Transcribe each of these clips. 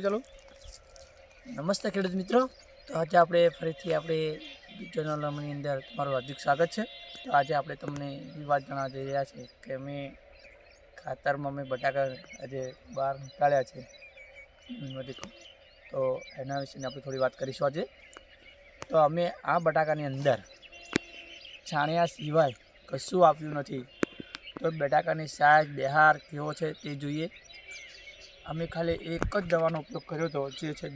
ચાલો. નમસ્તે ખેડૂત મિત્રો. તો આજે આપણે ફરીથી આપણે ચેનલની અંદર તમારું હાર્દિક સ્વાગત છે. તો આજે આપણે તમને એવી વાત જણાવવા જઈ રહ્યા છીએ કે અમે ખાતરમાં અમે બટાકા આજે બહાર નીકાળ્યા છે. તો એના વિશેની આપણે થોડી વાત કરીશું આજે. તો અમે આ બટાકાની અંદર છાણિયા સિવાય કશું આપ્યું નથી. તો બટાકાની સાઈઝ, બહાર કેવો છે તે જોઈએ. અમે ખાલી એક જ દવાનો ઉપયોગ કર્યો હતો જે છે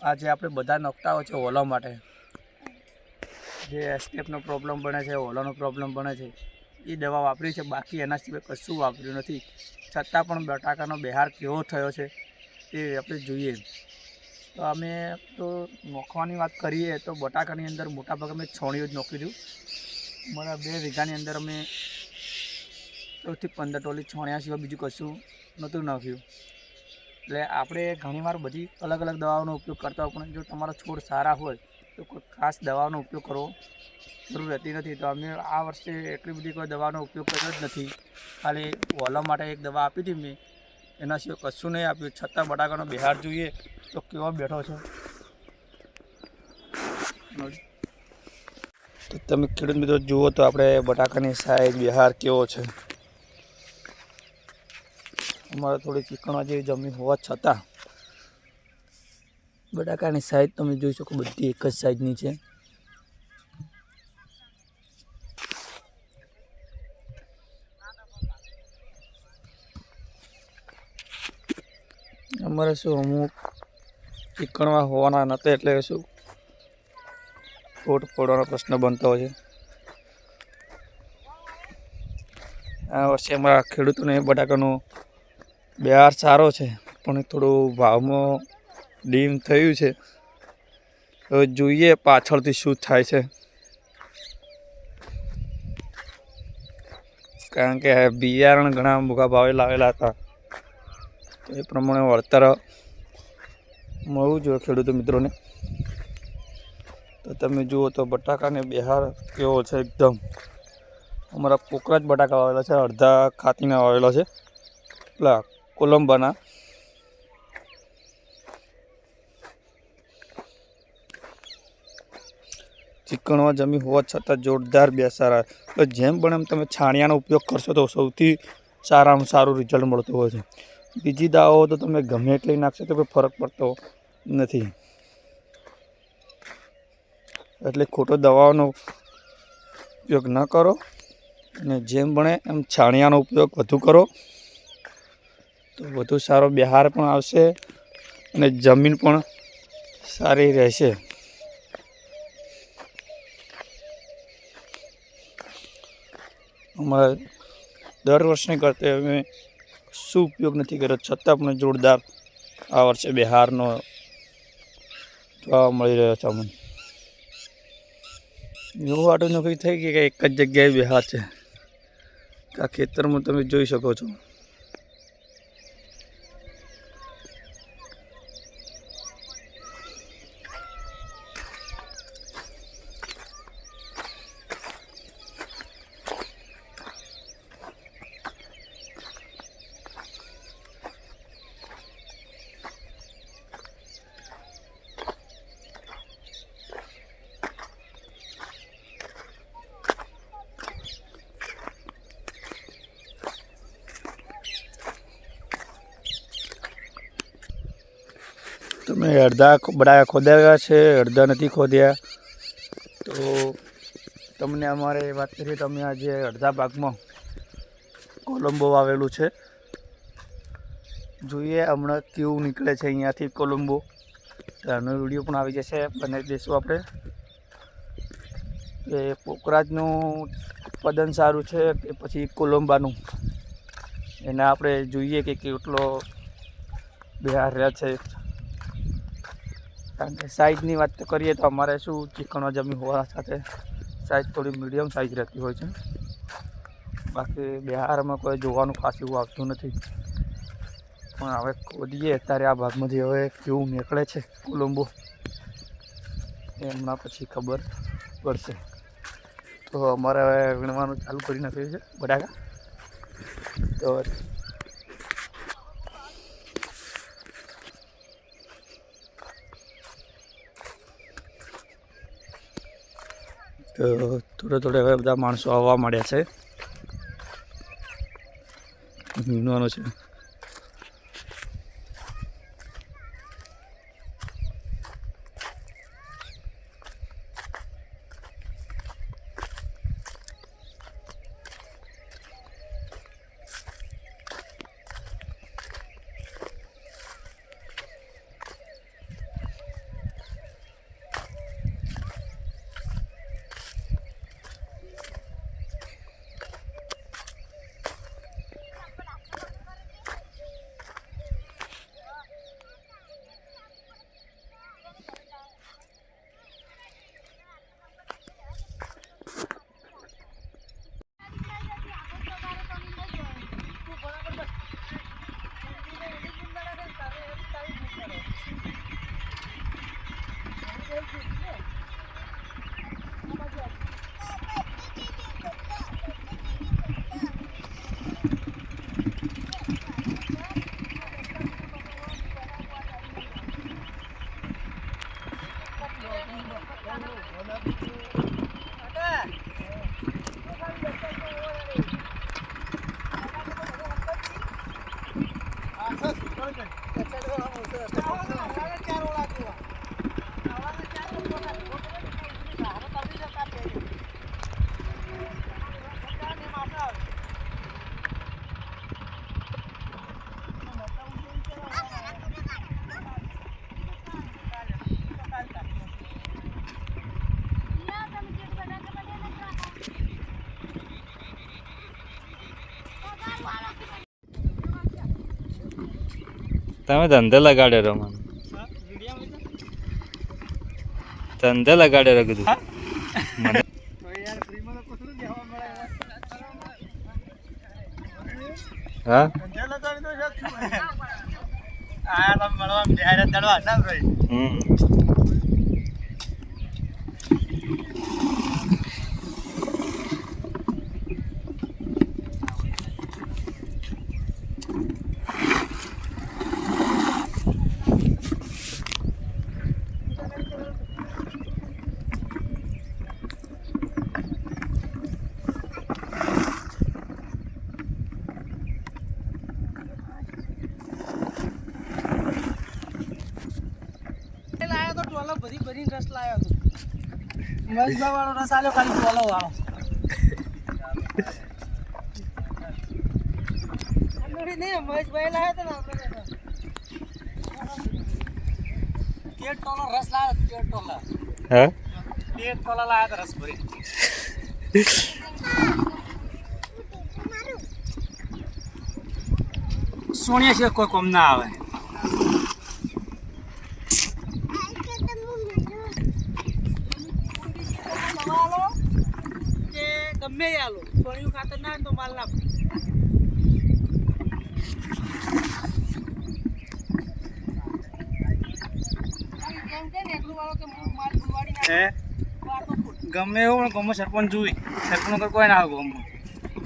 આ જે આપણે બધા નોખતા હોય છે હોલા માટે. જે એસ્કેપનો પ્રોબ્લેમ બને છે હોલાનો પ્રોબ્લેમ બને છે એ દવા વાપરી છે. બાકી એના સિવાય કશું વાપર્યું નથી. છતાં પણ બટાકાનો બહાર કેવો થયો છે, એ આપણે જોઈએ. તો અમે તો નોખવાની વાત કરીએ તો બટાકાની અંદર મોટાભાગે અમે છોણીઓ જ નોખી દઉં. મારા બે વીઘાની અંદર અમે ચૌદથી પંદર ટોલી છોણ્યા સિવાય બીજું કશું નહોતું નાખ્યું. એટલે આપણે ઘણીવાર બધી અલગ અલગ દવાઓનો ઉપયોગ કરતા હોય, પણ જો તમારા છોડ સારા હોય, તો કોઈ ખાસ દવાનો ઉપયોગ કરવો જરૂર રહેતી નથી. તો અમે આ વર્ષે એટલી બધી કોઈ દવાનો ઉપયોગ કર્યો જ નથી. ખાલી વોલા માટે એક દવા આપી હતી મેં. એના સિવાય કશું નહીં આપ્યું. છતાં બટાકાનો બિહાર જોઈએ તો કેવો બેઠો છે. તો તમે ખેડૂત મિત્રો જુઓ તો આપણે બટાકાની સાઈઝ બિહાર કેવો છે. અમારે થોડી ચીકણા જેવી જમીન હોવા છતાં બટાકાની સાઈઝ તમે જોઈ શકો, બધી એક જ સાઈઝની છે. અમારે શું, અમુક ચીકણવા હોવાના નહોતા એટલે શું ફોટ પડવાનો પ્રશ્ન બનતો હોય છે. આ વર્ષે અમારા ખેડૂતોને બટાકાનો બિહાર સારો છે, પણ થોડું ભાવમાં ડીમ થયું છે. હવે જોઈએ પાછળથી શું થાય છે. કારણ કે બિયારણ ઘણા મોગા ભાવે લાવેલા હતા. તો એ પ્રમાણે વળતર મળવું જોઈએ ખેડૂતો મિત્રોને. તો તમે જુઓ તો બટાકાને બિહાર કેવો છે એકદમ. અમારા પોકરા જ બટાકા વાવેલા છે, અડધા ખાતીના વાવેલા છે. પેલા કોલંબાના ચીકણવા જમી હોવા છતાં જોરદાર બેસારા. તો જેમ પણ એમ તમે છાણિયાનો ઉપયોગ કરશો તો સૌથી સારામાં સારું રિઝલ્ટ મળતું હોય છે. બીજી દાવો તો તમે ગમે એટલી નાખશો તો કોઈ ફરક પડતો નથી. એટલે ખોટો દવાઓનો ઉપયોગ ન કરો. અને જેમ બને એમ છાણિયાનો ઉપયોગ વધુ કરો. તો વધુ સારો બિહાર પણ આવશે અને જમીન પણ સારી રહેશે. અમારા દર વર્ષની કરતા અમે શું ઉપયોગ નથી કર્યો, છતાં પણ જોરદાર આ વર્ષે બિહારનો જોવા મળી રહ્યો છે અમને. એવું વાટું નક્કી થઈ ગઈ કે એક જ જગ્યાએ બિહાર છે? આ ખેતરમાં તમે જોઈ શકો છો? તમે અડધા બડા ખોદ્યા છે, અડધા નથી ખોદ્યા. તો તમને અમારે વાત કરીએ તો અમે આજે અડધા ભાગમાં કોલંબો વાવેલું છે. જોઈએ, હમણાં કેવું નીકળે છે અહીંયાથી કોલંબો. આનો વીડિયો પણ આવી જશે બનાવી દઈશું આપણે. એ પોકરાજનું ઉત્પાદન સારું છે કે પછી કોલંબાનું? એને આપણે જોઈએ કે કેટલો બિહાર રહ્યા છે. કારણ કે સાઈઝની વાત કરીએ તો અમારે શું ચીકણો જમીન હોવા સાથે સાઈઝ થોડી મીડિયમ સાઈઝ રહેતી હોય છે. બાકી બિહારમાં કોઈ જોવાનું ખાસ એવું આવતું નથી. પણ હવે ખોદીએ, અત્યારે આ ભાગમાંથી હવે કેવું નીકળે છે કોલંબો, એ હમણાં પછી ખબર પડશે. તો અમારે હવે વીણવાનું ચાલુ કરી નાખ્યું છે બટાકા. તો તો થોડે થોડે હવે બધા માણસો આવવા માંડ્યા છે. નીંદવાનો છે. તમે ધંધે લગાડ્યો રહો મને. ધંધે લગાડ્યો રહો કીધું. મને. હા? હમ લાયો તો ટોલો ભરી ભરીને રસ લાયો તો મહેશભાઈ વાળો રસ આલ્યો ખાલી ટોલો વાળો નહીં મહેશભાઈ લાયો તો ને આપણે ટોલો રસ લાયો કેટ ટોલા હા? તેર ટોલા તો રસ ભરી સોનિયા છે કોઈ કોમ ના આવે કે ગમે આલો. સોનિયું ખાતર ના તો માલ ના હે? ગમે એવું પણ ગમે સરપંચ જોઈ. સરપંચ વગર કોઈ ના આવે ગમમાં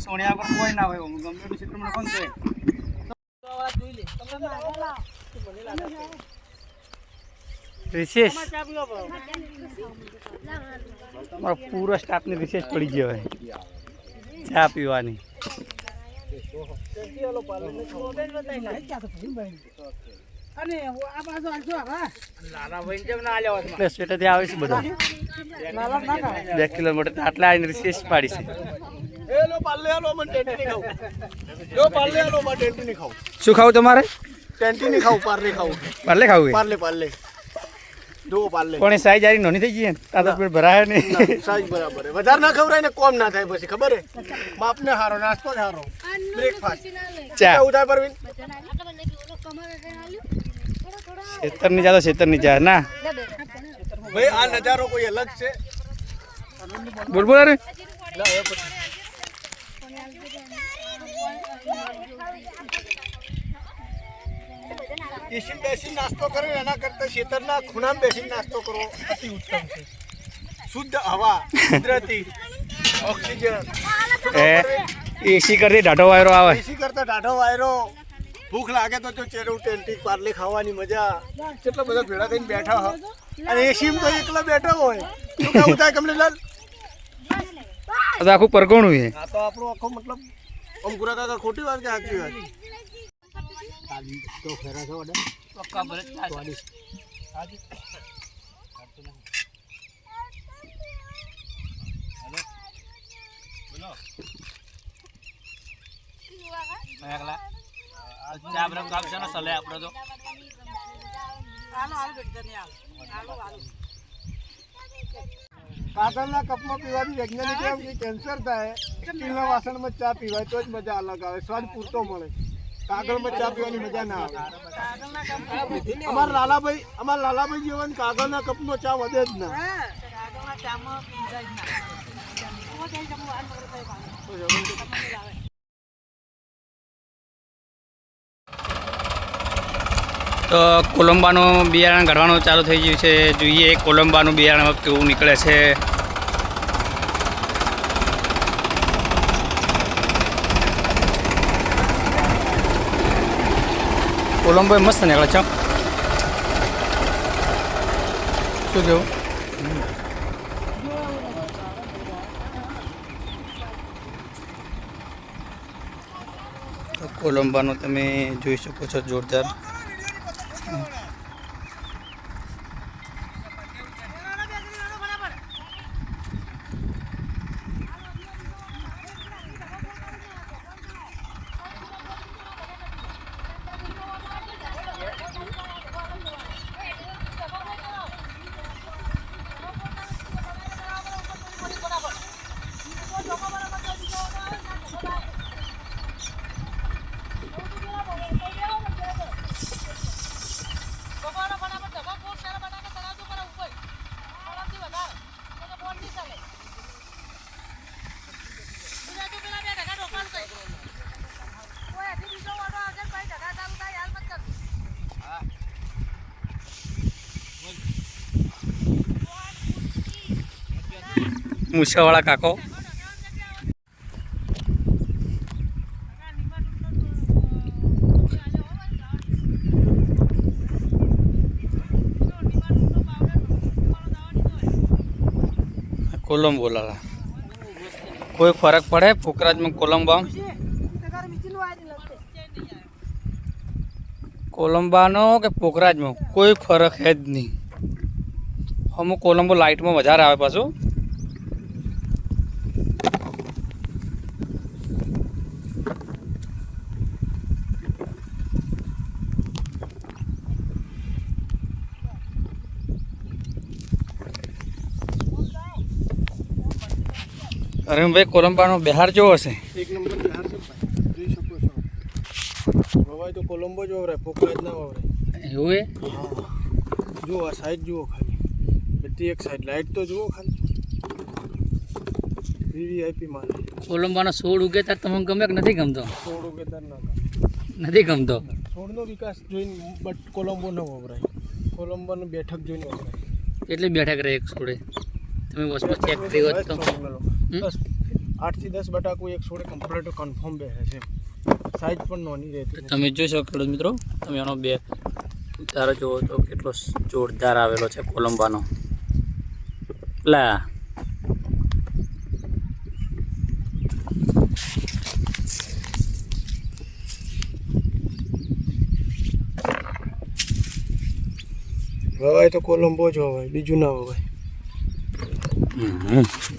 સોનિયા પર કોઈ ના હોય ગમે. એટલું મને કોણ છે રિશેષ અમારો પૂરો સ્ટાફની રિસેસ પડી ગયો હોય ચા પીવાની. બે કિલોમીટર આટલા આવીને રિસેસ પાડી છે. શું ખાવું તમારે? ટેન્ટી નહીં ખાવું પાર્લે ખાવું. પાર્લે ખાવું? પાર્લે પાર્લે. જો પણ એ સાઈઝ આરી નોની થઈ ગઈ ને આ તો પેટ ભરાય નહીં. સાઈઝ બરાબર. વધારે ના ખવરાય ને કોમ ના થાય પછી ખબર હે બાપને હારો નાસ્તો જ હારો. બ્રેકફાસ્ટ ચા. કેવું થાય ખેતરની જાતો તો ખેતરની જા ના. ભાઈ આ નજારો કોઈ અલગ છે? બોલ બોલ અરે. એસી બેસી નાસ્તો કરે એના કરતા ખેતરના ખૂણામાં બેસીને નાસ્તો કરવો અતિ ઉત્તમ છે. શુદ્ધ હવા કુદરતી ઓક્સિજન. એ એસી કરતી ઢાઢો વાયરો આવે. એસી કરતા ઢાઢો વાયરો. ભૂખ લાગે તો જો ચેરું ટેન્ટી પાર્લે ખાવાની મજા. કેટલા બધા ભેળા થઈને બેઠા હોય અને એસી તો એકલા બેઠા હોય. શું કહું થાય કમલેલાલ? આખું પરગોણું છે. આ તો આપણો આખો મતલબ અમકુરા કાકા ખોટી વાત કે સાચી વાત? તો ફેરા છો ને આપણે તો કાગળના કપમાં પીવાની વૈજ્ઞાનિક એમ કે કેન્સર થાય સ્ટીલના વાસણમાં ચા પીવાય, તો જ મજા અલગ આવે, સ્વાદ પૂરતો મળે. કાગળમાં ચા પીવાની મજા ના આવે. અમારા લાલાભાઈ અમારા લાલાભાઈ જેવા કાગળના કપનો ચા વધે જ ના. તો કોલંબાનું બિયારણ ઘડવાનું ચાલુ થઈ ગયું છે. જોઈએ કોલંબાનું બિયારણ કેવું નીકળે છે. કોલંબો મસ્ત નીકળે છે શું કેવું કોલંબાનો તમે જોઈ શકો છો જોરદાર. મૂછાવાળા કાકો. કોલમ લાલા. કોઈ ફરક પડે પોકરાજમાં કોલંબા કોલંબાનો કે પોખરાજમાં કોઈ ફરક હે જ નહીં. અમુક કોલંબો લાઇટમાં વધારે આવે પાછું. અરુણભાઈ કોલંબાનો બિહાર જો હશે. એક નંબર બિહાર છે ભાઈ. જોઈ શકો છો. વવાય તો કોલંબો જ વવરાય પોકરા જ ના વવરાય. એવું એ? જુઓ આ સાઈડ જુઓ ખાલી. બધી એક સાઈડ લાઈટ તો જુઓ ખાલી. વીવીઆઈપી માલ કોલંબાનો છોડ ઉગે ત્યારે તમને ગમે કે નથી ગમતો? છોડ ઉગે ત્યારે ના ગમે. નથી ગમતો? છોડનો વિકાસ જોઈને બટ કોલંબો ન વવરાય. કોલંબોની બેઠક જોઈને વવરાય. કેટલી બેઠક રહે એક છોડે? તમે વસમાં ચેક કરી હોત તો. દસ આઠથી દસ બટાકું એક છોડે કમ્પ્લીટ કન્ફર્મ બેસે છે સાઈઝ પણ નોની રહેતી તમે જોઈ શકો ખેડૂત મિત્રો તમે એનો બે તારો જોવો તો કેટલો જોરદાર આવેલો છે કોલંબાનો. લા. વવાય તો કોલંબો જ વવાય બીજું ના વવાય. હમ.